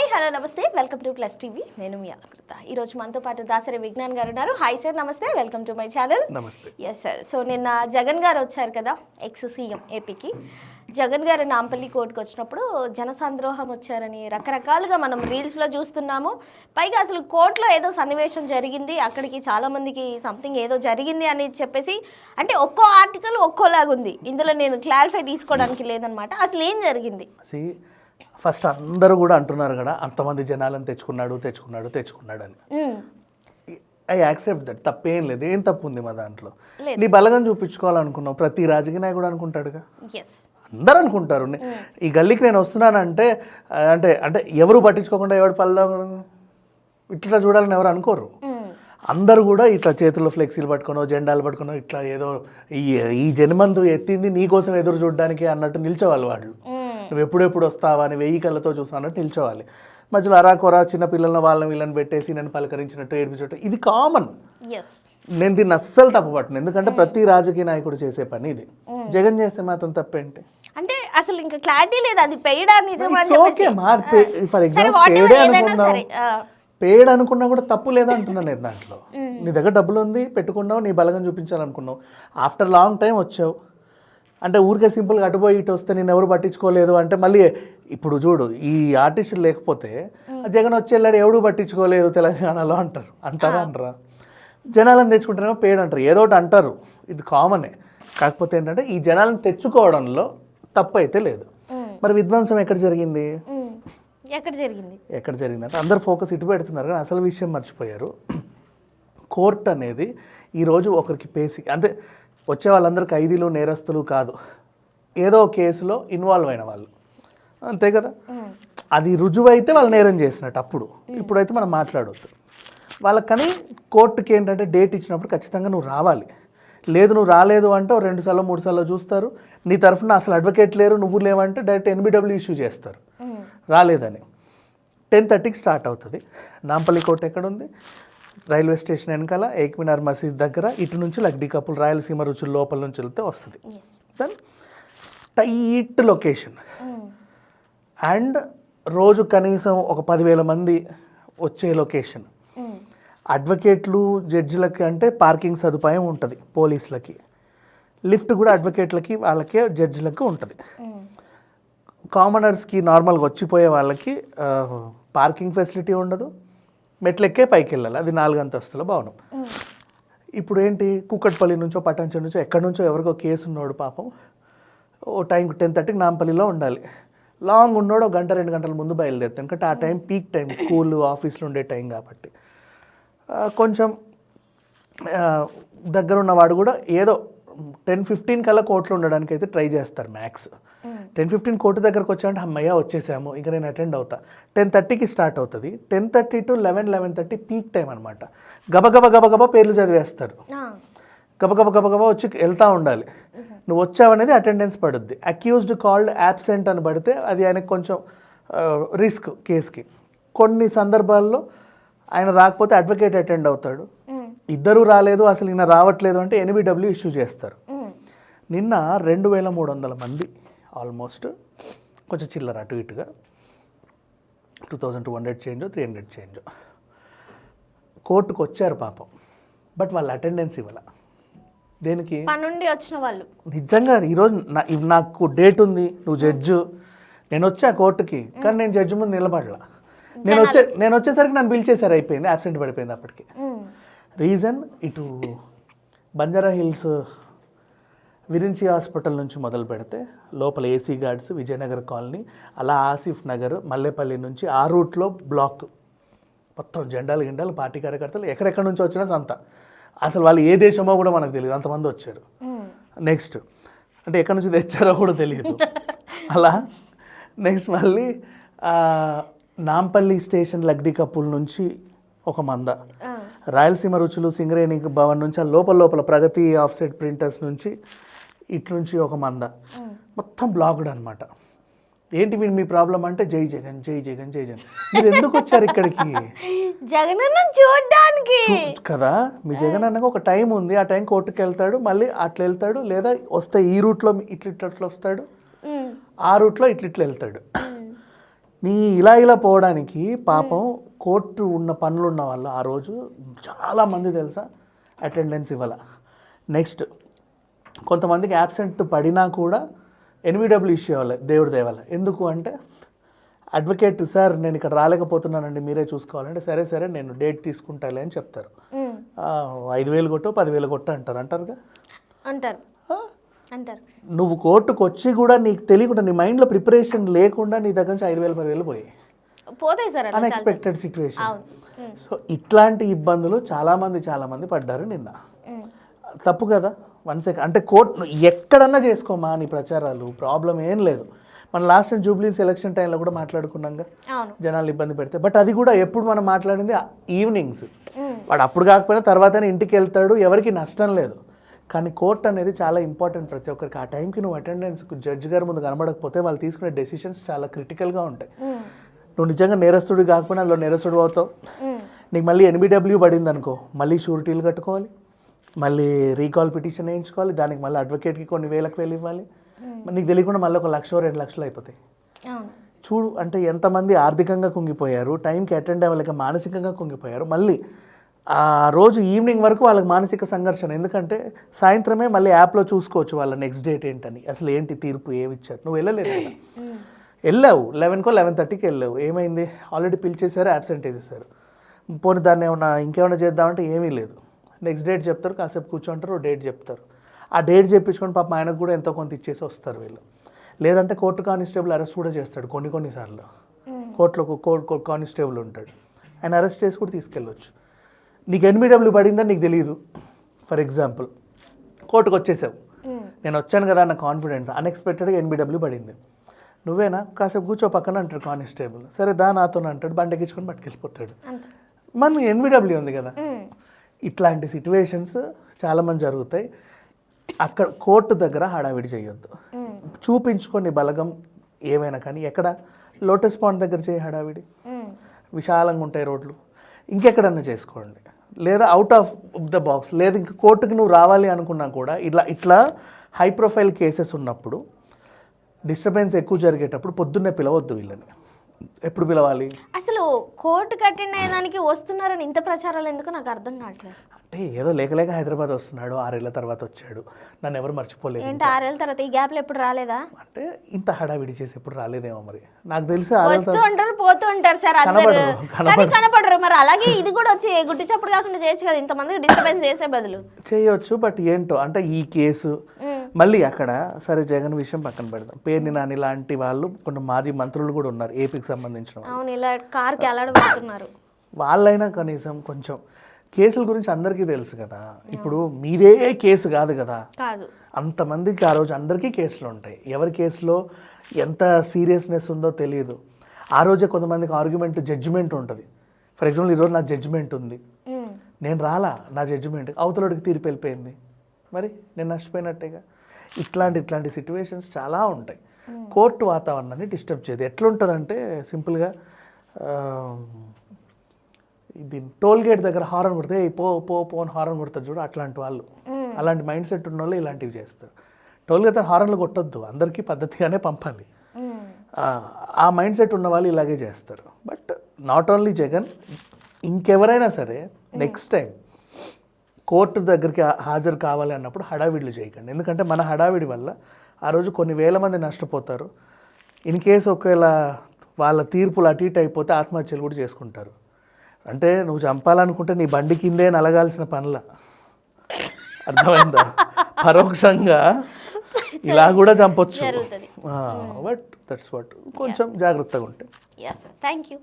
Hi hello నమస్తే. Welcome to plus TV. నేను మీ అలంకృత. ఈరోజు మనతో పాటు దాసరి విజ్ఞాన్ గారు ఉన్నారు. హాయ్ సార్ నమస్తే. Welcome to my channel. నమస్తే. ఎస్ సార్ సో నిన్న జగన్ గారు వచ్చారు కదా ఎక్స్ సీఎం ఏపీకి జగన్ గారు నాంపల్లి కోర్టుకు వచ్చినప్పుడు జనసంద్రోహం వచ్చారని రకరకాలుగా మనం రీల్స్లో చూస్తున్నాము. పైగా అసలు కోర్టులో ఏదో సన్నివేశం జరిగింది అక్కడికి చాలామందికి సంథింగ్ ఏదో జరిగింది అని చెప్పేసి అంటే ఒక్కో ఆర్టికల్ ఒక్కోలాగుంది. ఇందులో నేను క్లారిఫై తీసుకోవడానికి లేదనమాట అసలు ఏం జరిగింది ఫస్ట్ అందరూ కూడా అంటున్నారు కదా అంతమంది జనాలను తెచ్చుకున్నాడు తెచ్చుకున్నాడు తెచ్చుకున్నాడు అని. ఐ యాక్సెప్ట్ దట్ తప్పేం లేదు ఏం తప్పు ఉంది మా దాంట్లో. నీ బలగం చూపించుకోవాలనుకున్నావు ప్రతి రాజకీయ నాయకుడు అనుకుంటాడుగా? అందరూ అనుకుంటారు ఈ గల్లీకి నేను వస్తున్నానంటే అంటే అంటే ఎవరు పట్టించుకోకుండా ఎవడు పల్దా? ఇట్లా చూడాలని ఎవరు అనుకోరు. అందరూ కూడా ఇట్లా చేతుల్లో ఫ్లెక్సీలు పట్టుకునో జెండాలు పట్టుకునో ఇట్లా ఏదో ఈ ఈ జన్మందు ఎత్తింది నీ కోసం ఎదురు చూడడానికి అన్నట్టు నిల్చోవాలి వాళ్ళు. నువ్వు ఎప్పుడెప్పుడు వస్తావా అని వెయ్యి కళ్ళతో చూస్తా అన్నట్టు నిల్చోవాలి. మధ్యలో అరాకొరా చిన్న పిల్లలను వాళ్ళని వీళ్ళని పెట్టేసి నేను పలకరించినట్టు ఏడిపించట్టు ఇది కామన్ నేను దీన్ని అస్సలు తప్పుపట్టను ఎందుకంటే ప్రతి రాజకీయ నాయకుడు చేసే పని ఇది. జగన్ చేస్తే మాత్రం తప్పేంటి? అంటే అసలు ఇంకా క్లారిటీ లేదు. అది పెయిడా చెప్పేసి. మా పేడే ఏదైనా అనుకుందాం. పేడ్ అనుకున్నా కూడా తప్పు లేదా అంటున్నా నేను దాంట్లో. నీ దగ్గర డబ్బులు ఉంది పెట్టుకున్నావు నీ బలగం చూపించాలనుకున్నావు. ఆఫ్టర్ లాంగ్ టైం వచ్చావు. అంటే ఊరికే సింపుల్గా అటుపోయి ఇటు వస్తే నేను ఎవరు పట్టించుకోలేదు అంటే మళ్ళీ ఇప్పుడు చూడు ఈ ఆర్టిస్టులు లేకపోతే జగన్ వచ్చి వెళ్ళాడు ఎవడు పట్టించుకోలేదు తెలంగాణలో అంటారు. అంటారా అంటారా? జనాలను తెచ్చుకుంటారేమో పేడ్ అంటారు. ఏదో ఒకటి అంటారు. ఇది కామనే కాకపోతే ఏంటంటే ఈ జనాలను తెచ్చుకోవడంలో తప్పు అయితే లేదు మరి విధ్వంసం ఎక్కడ జరిగింది. ఎక్కడ జరిగింది? ఎక్కడ జరిగిందంటే అందరు ఫోకస్ ఇటు పెడుతున్నారు కానీ అసలు విషయం మర్చిపోయారు. కోర్ట్ అనేది ఈరోజు ఒకరికి పేసి అంటే వచ్చే వాళ్ళందరూ ఖైదీలు నేరస్తులు కాదు. ఏదో కేసులో ఇన్వాల్వ్ అయిన వాళ్ళు. అంతే కదా? అది రుజువైతే వాళ్ళు నేరం చేసినట్టు అప్పుడు. ఇప్పుడైతే మనం మాట్లాడవద్దు వాళ్ళకని కానీ కోర్టుకి ఏంటంటే డేట్ ఇచ్చినప్పుడు ఖచ్చితంగా నువ్వు రావాలి. లేదు నువ్వు రాలేదు అంటే ఓ రెండు సార్లు మూడు సార్లు చూస్తారు. నీ తరఫున అసలు అడ్వకేట్ లేరు నువ్వు లేవంటే డైరెక్ట్ ఎన్బిడబ్ల్యూ ఇష్యూ చేస్తారు. రాలేదని. టెన్ థర్టీకి స్టార్ట్ అవుతుంది. నాంపల్లి కోర్టు ఎక్కడ ఉంది రైల్వే స్టేషన్ వెనకాల ఏక్మినార్ మసీద్ దగ్గర ఇటు నుంచి లగ్డీ కపుల్ రాయలసీమ రుచుల లోపల నుంచి వెళ్తే వస్తుంది. దెన్ టైట్ లొకేషన్ అండ్ రోజు కనీసం ఒక పదివేల మంది వచ్చే లొకేషన్ అడ్వకేట్లు జడ్జిలకి అంటే పార్కింగ్ సదుపాయం ఉంటుంది పోలీసులకి. లిఫ్ట్ కూడా అడ్వకేట్లకి వాళ్ళకి జడ్జిలకి ఉంటుంది. కామనర్స్కి నార్మల్గా వచ్చిపోయే వాళ్ళకి పార్కింగ్ ఫెసిలిటీ ఉండదు. మెట్లెక్కే పైకి వెళ్ళాలి అది నాలుగు అంతస్తుల భవనం. ఇప్పుడు ఏంటి కుక్కట్పల్లి నుంచో పటాన్చెరు నుంచో ఎక్కడి నుంచో ఎవరికో కేసు ఉన్నాడు పాపం. ఓ టైంకి టెన్ థర్టీకి నాంపల్లిలో ఉండాలి. లాంగ్ ఉన్నాడు ఒక గంట రెండు గంటల ముందు బయలుదేరుతాం ఎందుకంటే ఆ టైం పీక్ టైం స్కూల్ ఆఫీస్లో ఉండే టైం కాబట్టి. కొంచెం దగ్గర ఉన్నవాడు కూడా ఏదో టెన్ ఫిఫ్టీన్ కల్లా కోర్టులో ఉండడానికి అయితే ట్రై చేస్తారు మ్యాక్స్. టెన్ ఫిఫ్టీన్ కోర్టు దగ్గరకు వచ్చామంటే అమ్మయ్య వచ్చేసాము. ఇంకా నేను అటెండ్ అవుతా. టెన్ థర్టీకి స్టార్ట్ అవుతుంది. Ten thirty to eleven eleven thirty peak time అనమాట గబగబ గబగబా పేర్లు చదివేస్తారు. గబగబ గబగబా వచ్చి వెళ్తూ ఉండాలి. నువ్వు వచ్చావనేది అటెండెన్స్ పడుద్ది. అక్యూజ్డ్ కాల్డ్ యాబ్సెంట్ అని పడితే అది ఆయనకు కొంచెం రిస్క్ కేసుకి కొన్ని సందర్భాల్లో ఆయన రాకపోతే అడ్వకేట్ అటెండ్ అవుతాడు. ఇద్దరు రాలేదు అసలు ఈయన రావట్లేదు అంటే ఎన్బిడబ్ల్యూ ఇష్యూ చేస్తారు. నిన్న రెండు వేల మూడు వందల మంది ఆల్మోస్ట్ కొంచెం చిల్లర అటు ఇటుగా. Two thousand two hundred change three hundred change. కోర్టుకు వచ్చారు పాపం. బట్ వాళ్ళు అటెండెన్స్ ఇవ్వాల. దేనికి? పని నుండి వచ్చిన వాళ్ళు. నిజంగా ఈరోజు నా నాకు డేట్ ఉంది నువ్వు జడ్జు. నేను వచ్చా కోర్టుకి కానీ నేను జడ్జి ముందు నిలబడలా. నేను వచ్చే నేను వచ్చేసరికి నన్ను పిలిచేసారు అయిపోయింది యాబ్సెంట్ పడిపోయింది అప్పటికి. రీజన్ ఇటు బంజారా హిల్స్ విరించి హాస్పిటల్ నుంచి మొదలు పెడితే లోపల ఏసీ గార్డ్స్ విజయనగర్ కాలనీ అలా ఆసిఫ్ నగర్ మల్లేపల్లి నుంచి ఆ రూట్లో బ్లాక్. మొత్తం జెండాలు గిండాలు పార్టీ కార్యకర్తలు ఎక్కడెక్కడి నుంచి వచ్చినా సంత. అసలు వాళ్ళు ఏ దేశమో కూడా మనకు తెలియదు. అంతమంది వచ్చారు. నెక్స్ట్. అంటే ఎక్కడి నుంచి తెచ్చారో కూడా తెలియదు. అలా నెక్స్ట్ మళ్ళీ నాంపల్లి స్టేషన్ లగ్డీ కప్పుల నుంచి ఒక మంద. రాయలసీమ రుచులు సింగరేణి భవన్ నుంచి లోపల లోపల ప్రగతి ఆఫ్సెట్ ప్రింటర్స్ నుంచి ఇటు నుంచి ఒక మంద. మొత్తం బ్లాక్డ్ అనమాట ఏంటి వీడు మీ ప్రాబ్లం అంటే జై జగన్ జై జగన్ జై జగన్. మీరు ఎందుకు వచ్చారు ఇక్కడికి? జగనన్న చూడడానికి. చూ- కదా? మీ జగన్ అన్నకు ఒక టైం ఉంది. ఆ టైం కోర్టుకి వెళ్తాడు మళ్ళీ అట్లా వెళ్తాడు లేదా వస్తే ఈ రూట్లో ఇట్లా ఇట్లా వస్తాడు. ఆ రూట్లో ఇట్లా ఇట్లా వెళ్తాడు నీ ఇలా ఇలా పోవడానికి పాపం కోర్టు ఉన్న పనులు ఉన్న వాళ్ళు ఆ రోజు చాలామంది తెలుసా? అటెండెన్స్ ఇవ్వాల. నెక్స్ట్ కొంతమందికి యాబ్సెంట్ పడినా కూడా ఎన్విడబ్ల్యూ ఇష్యూ అవ్వాలి దేవుడి దేవాల ఎందుకు అంటే అడ్వకేట్ సార్ నేను ఇక్కడ రాలేకపోతున్నానండి మీరే చూసుకోవాలంటే సరే సరే నేను డేట్ తీసుకుంటాలే అని చెప్తారు. ఐదు వేలు కొట్టు పదివేలు కొట్టు అంటారు అంటారుగా? అంటారు? అంటారు. నువ్వు కోర్టుకు వచ్చి కూడా నీకు తెలియకుండా నీ మైండ్లో ప్రిపరేషన్ లేకుండా నీ దగ్గర నుంచి ఐదు వేలు పదివేలు పోయాయి. పోతాయి సార్ అట్లా చాలా. అన్ఎక్స్పెక్టెడ్ సిచ్యువేషన్ సో ఇట్లాంటి ఇబ్బందులు చాలామంది చాలామంది పడ్డారు నిన్న. తప్పు కదా? One second. అంటే కోర్టు నువ్వు ఎక్కడన్నా చేసుకోమా నీ ప్రచారాలు? ప్రాబ్లం ఏం లేదు. మన లాస్ట్ టైం జూబ్లీస్ ఎలక్షన్ టైంలో కూడా మాట్లాడుకున్నాంగా. జనాలు ఇబ్బంది పెడితే. బట్ అది కూడా ఎప్పుడు మనం మాట్లాడింది? ఈవినింగ్స్ వాడు అప్పుడు కాకపోయినా తర్వాతనే ఇంటికి వెళ్తాడు ఎవరికి నష్టం లేదు. కానీ కోర్ట్ అనేది చాలా ఇంపార్టెంట్ ప్రతి ఒక్కరికి. ఆ టైంకి నువ్వు అటెండెన్స్ జడ్జి గారి ముందు కనబడకపోతే వాళ్ళు తీసుకునే డెసిషన్స్ చాలా క్రిటికల్గా ఉంటాయి. నువ్వు నిజంగా నేరస్తుడు కాకపోయినా అందులో నేరస్తుడు అవుతావు. నీకు మళ్ళీ ఎన్బిడబ్ల్యూ పడింది అనుకో మళ్ళీ షూరిటీలు కట్టుకోవాలి. మళ్ళీ రీకాల్ పిటిషన్ వేయించుకోవాలి. దానికి మళ్ళీ అడ్వకేట్కి కొన్ని వేలకు వేలు ఇవ్వాలి. నీకు తెలియకుండా మళ్ళీ ఒక లక్ష రెండు లక్షలు అయిపోతాయి. చూడు అంటే ఎంతమంది ఆర్థికంగా కుంగిపోయారు టైంకి అటెండ్ అవ్వలేక మానసికంగా కుంగిపోయారు. మళ్ళీ ఆ రోజు ఈవినింగ్ వరకు వాళ్ళకి మానసిక సంఘర్షణ. ఎందుకంటే సాయంత్రమే మళ్ళీ యాప్లో చూసుకోవచ్చు వాళ్ళ నెక్స్ట్ డేట్ ఏంటని. అసలు ఏంటి తీర్పు ఏమి ఇచ్చారు? నువ్వు వెళ్ళలేదు వెళ్ళావు. లెవెన్కో లెవెన్ థర్టీకి వెళ్ళావు. ఏమైంది? ఆల్రెడీ పిలిచేశారు యాబ్సెంట్ వేసేసారు పోనీ దాన్ని ఏమన్నా ఇంకేమైనా చేద్దామంటే ఏమీ లేదు. నెక్స్ట్ డేట్ చెప్తారు కాసేపు కూర్చుంటారు డేట్ చెప్తారు. ఆ డేట్ చెప్పించుకొని పాపం ఆయనకు కూడా ఎంతో కొంత ఇచ్చేసి వస్తారు వీళ్ళు. లేదంటే కోర్టు కానిస్టేబుల్ అరెస్ట్ కూడా చేస్తాడు కొన్ని కొన్నిసార్లు కోర్టులో ఒక కోర్టు కానిస్టేబుల్ ఉంటాడు. ఆయన అరెస్ట్ చేసి కూడా తీసుకెళ్ళొచ్చు. నీకు ఎన్బిడబ్ల్యూ పడిందని నీకు తెలియదు ఫర్ ఎగ్జాంపుల్ కోర్టుకు వచ్చేసావు. నేను వచ్చాను కదా అన్న కాన్ఫిడెన్స్ అన్ఎక్స్పెక్టెడ్గా ఎన్బిడబ్ల్యూ పడింది. నువ్వేనా? కాసేపు కూర్చో పక్కన అంటాడు కానిస్టేబుల్. సరే దా నాతో అంటాడు బండి ఎక్కించుకొని పట్టుకెళ్ళిపోతాడు మన ఎన్బిడబ్ల్యూ ఉంది కదా. ఇట్లాంటి సిచ్యువేషన్స్ చాలామంది జరుగుతాయి. అక్కడ కోర్టు దగ్గర హడావిడి చేయొద్దు. ఉమ్, చూపించుకొని బలగం ఏమైనా కానీ ఎక్కడ? లోటస్ పాండ్ దగ్గర చేయి హడావిడి. విశాలంగా ఉంటాయి రోడ్లు. ఇంకెక్కడన్నా చేసుకోండి. లేదా అవుట్ ఆఫ్ ద బాక్స్ లేదా ఇంక కోర్టుకి నువ్వు రావాలి అనుకున్నా కూడా ఇట్లా ఇట్లా హై ప్రొఫైల్ కేసెస్ ఉన్నప్పుడు డిస్టర్బెన్స్ ఎక్కువ జరిగేటప్పుడు పొద్దున్నే పిలవద్దు వీళ్ళని. ఎప్పుడు పిలవాలి? అసలు కోర్టు కట్టిన దానికి వస్తున్నారని ఇంత ప్రచారాలు ఎందుకు నాకు అర్థం కావట్లేదు. అంటే ఏదో లేక లేక హైదరాబాద్ వస్తున్నాడు ఆరేళ్ళ తర్వాత వచ్చాడు. నన్ను ఎవరు మర్చిపోలేదు ఏంటి ఆరేళ్ళ తర్వాత ఈ గ్యాప్లో ఎప్పుడు రాలేదా? అంటే ఇంత హడావిడి చేసి ఎప్పుడు రాలేదేమో మరి. నాకు తెలిసి వస్తూ ఉంటారు పోతూ ఉంటారు సార్ అందరు. కానీ కనపడరు మరి. అలాగే ఇది కూడా వచ్చి గుట్టి చప్పుడు కాకుండా చేయొచ్చు కదా. ఇంతమందికి డిస్టర్బెన్స్ చేసే బదులు. చేయొచ్చు బట్ ఏంటో అంటే ఈ కేసు మళ్ళీ అక్కడ సరే జగన్ విషయం పక్కన పెడదాం. పేర్ని నాని లాంటి వాళ్ళు కొన్ని మాజీ మంత్రులు కూడా ఉన్నారు ఏపీకి సంబంధించిన వాళ్ళు. అవును ఇలా కార్కి ఎలాడబడుతున్నారు వాళ్ళైనా కనీసం కొంచెం కేసుల గురించి అందరికీ తెలుసు కదా. ఇప్పుడు మీదే కేసు కాదు కదా. అంతమందికి ఆ రోజు అందరికీ కేసులు ఉంటాయి. ఎవరి కేసులో ఎంత సీరియస్నెస్ ఉందో తెలియదు. ఆ రోజే కొంతమందికి ఆర్గ్యుమెంట్ జడ్జిమెంట్ ఉంటుంది. ఫర్ ఎగ్జాంపుల్ ఈరోజు నా జడ్జిమెంట్ ఉంది. నేను రాలా? నా జడ్జిమెంట్. అవతలడికి తీర్పు వెళ్ళిపోయింది. మరి నేను నష్టపోయినట్టేగా? ఇట్లాంటి ఇట్లాంటి సిచ్యువేషన్స్ చాలా ఉంటాయి. కోర్టు వాతావరణాన్ని డిస్టర్బ్ చేయదు. ఎట్లుంటుందంటే సింపుల్గా ఇది టోల్ గేట్ దగ్గర హారన్ కొడితే "ఏయ్, పో పో పో అని హారన్ కొడతారు చూడు అట్లాంటి వాళ్ళు. అలాంటి మైండ్ సెట్ ఉన్న వాళ్ళు ఇలాంటివి చేస్తారు. టోల్ గేట్ హారన్లు కొట్టొద్దు. అందరికీ పద్ధతిగానే పంపాలి. ఆ మైండ్ సెట్ ఉన్న వాళ్ళు ఇలాగే చేస్తారు. బట్ నాట్ ఓన్లీ జగన్ ఇంకెవరైనా సరే నెక్స్ట్ టైం కోర్టు దగ్గరికి హాజరు కావాలి అన్నప్పుడు హడావిడిలు చేయకండి. ఎందుకంటే మన హడావిడి వల్ల ఆ రోజు కొన్ని వేల మంది నష్టపోతారు. ఇన్ కేసు ఒకవేళ వాళ్ళ తీర్పులు అటు ఇటు అయిపోతే ఆత్మహత్యలు కూడా చేసుకుంటారు. అంటే నువ్వు చంపాలనుకుంటే నీ బండి కిందే నలగాల్సిన పనుల. అర్థమైందా? పరోక్షంగా ఇలా కూడా చంపొచ్చు. బట్ దట్స్ వాట్ కొంచెం జాగ్రత్తగా ఉంటే. Yes sir thank you